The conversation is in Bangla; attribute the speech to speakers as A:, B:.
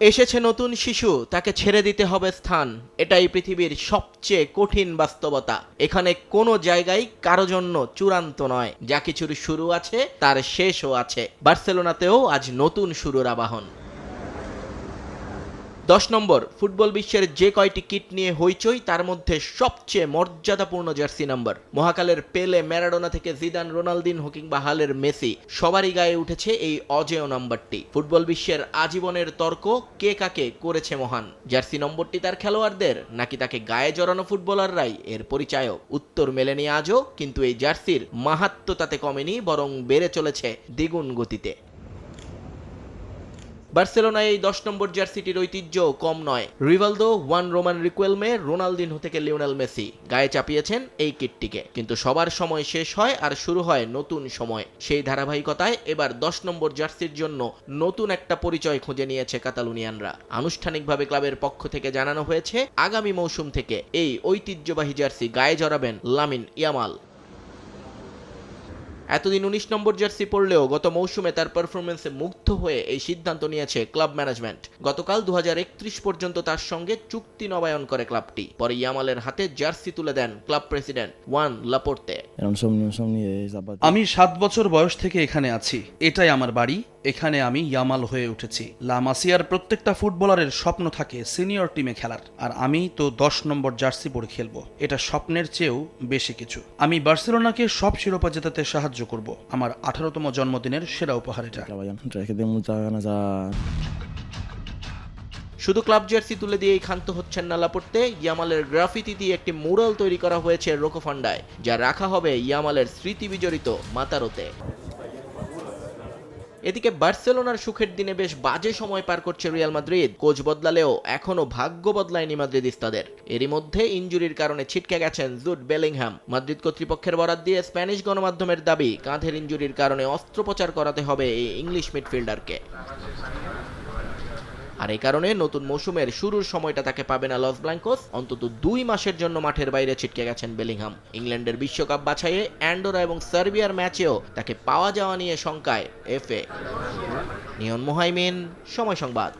A: এসেছে নতুন শিশু, তাকে ছেড়ে দিতে হবে স্থান। এটাই পৃথিবীর সবচেয়ে কঠিন বাস্তবতা। এখানে কোনো জায়গায় কারও জন্য চূড়ান্ত নয়। যা কিছুর শুরু আছে, তার শেষও আছে। বার্সেলোনাতেও আজ নতুন শুরুর আবাহন। দশ নম্বর, ফুটবল বিশ্বের যে কয়টি কিট নিয়ে হইচই, তার মধ্যে সবচেয়ে মর্যাদাপূর্ণ জার্সি নাম্বার। মহাকালের পেলে, ম্যারাডোনা থেকে জিদান, রোনালদিন কিংবা হালের মেসি, সবারই গায়ে উঠেছে এই অজেয় নাম্বারটি। ফুটবল বিশ্বের আজীবনের তর্ক, কে কাকে করেছে মহান? জার্সি নম্বরটি তার খেলোয়াড়দের, নাকি তাকে গায়ে জড়ানো ফুটবলাররাই? এর পরিচায়ক, উত্তর মেলেনি আজও, কিন্তু এই জার্সির মাহাত্ম তাতে কমেনি, বরং বেড়ে চলেছে দ্বিগুণ গতিতে। বার্সেলোনায় এই দশ নম্বর জার্সিটির ঐতিহ্য কম নয়। Rivaldo, Juan Roman Riquelme, Ronaldinho থেকে লিওনেল মেসি। গায়ে চাপিয়েছেন এই কিটটিকে। কিন্তু সবার সময় শেষ হয় আর শুরু হয় নতুন সময়। সেই ধারাবাহিকতায় এবার দশ নম্বর জার্সির জন্য নতুন একটা পরিচয় খুঁজে নিয়েছে কাতালুনিয়ানরা। আনুষ্ঠানিকভাবে ক্লাবের পক্ষ থেকে জানানো হয়েছে, আগামী মৌসুম থেকে এই ঐতিহ্যবাহী জার্সি গায়ে জড়াবেন লামিন ইয়ামাল। এতদিন উনিশ নম্বর জার্সি পড়লেও গত মৌসুমে তার পারফরমেন্সে মুগ্ধ হয়ে এই সিদ্ধান্ত নিয়েছে ক্লাব ম্যানেজমেন্ট। গতকাল দু হাজার একত্রিশ পর্যন্ত তার সঙ্গে চুক্তি নবায়ন করে ক্লাবটি। পরে ইয়ামালের হাতে জার্সি তুলে দেন ক্লাব প্রেসিডেন্ট ওয়ান লাপোর্তে।
B: আমি সাত বছর বয়স থেকে এখানে আছি। এটাই আমার বাড়ি। এখানে আমি ইয়ামাল হয়ে উঠেছি। লামাসিয়ার প্রত্যেকটা ফুটবলারের স্বপ্ন থাকে সিনিয়র টিমে খেলার। আর আমি তো দশ নম্বর জার্সি পরে খেলব। এটা স্বপ্নের চেয়েও বেশি কিছু। আমি বার্সেলোনাকে সব শিরোপা জেতাতে সাহায্য করব। আমার আঠারোতম জন্মদিনের সেরা উপহার এটা।
A: শুধু ক্লাব জার্সি তুলে দিয়েই ক্ষান্ত হচ্ছেন না লাপোর্তে, ইয়ামালের গ্রাফিতি দিয়ে একটি মুরাল তৈরি করা হয়েছে রোকোফান্ডায় যা রাখা হবে ইয়ামালের স্মৃতি বিজড়িত মাতারোতে। এদিকে বার্সেলোনার সুখের দিনে বেশ বাজে সময় পার করছে রিয়াল মাদ্রিদ। কোচ বদলালেও এখনও ভাগ্য বদলায়নি মাদ্রিদিস্তাদের। এরই মধ্যে ইনজুরির কারণে ছিটকে গেছেন জুট বেলিংহাম। মাদ্রিদ কর্তৃপক্ষের বরাদ দিয়ে স্প্যানিশ গণমাধ্যমের দাবি, কাঁধের ইনজুরির কারণে অস্ত্রোপচার করাতে হবে এই ইংলিশ মিডফিল্ডারকে। আর এই কারণে নতুন মৌসুমের শুরুর সময়টা তাকে পাবে না লস ব্ল্যাঙ্কোস। অন্তত দুই মাসের জন্য মাঠের বাইরে ছিটকে গেছেন বেলিংহাম। ইংল্যান্ডের বিশ্বকাপ বাছাইয়ে অ্যান্ডোরা এবং সার্বিয়ার ম্যাচেও তাকে পাওয়া যাওয়া নিয়ে শঙ্কায় এফএ। নিয়ন মোহাইমিন, সময় সংবাদ।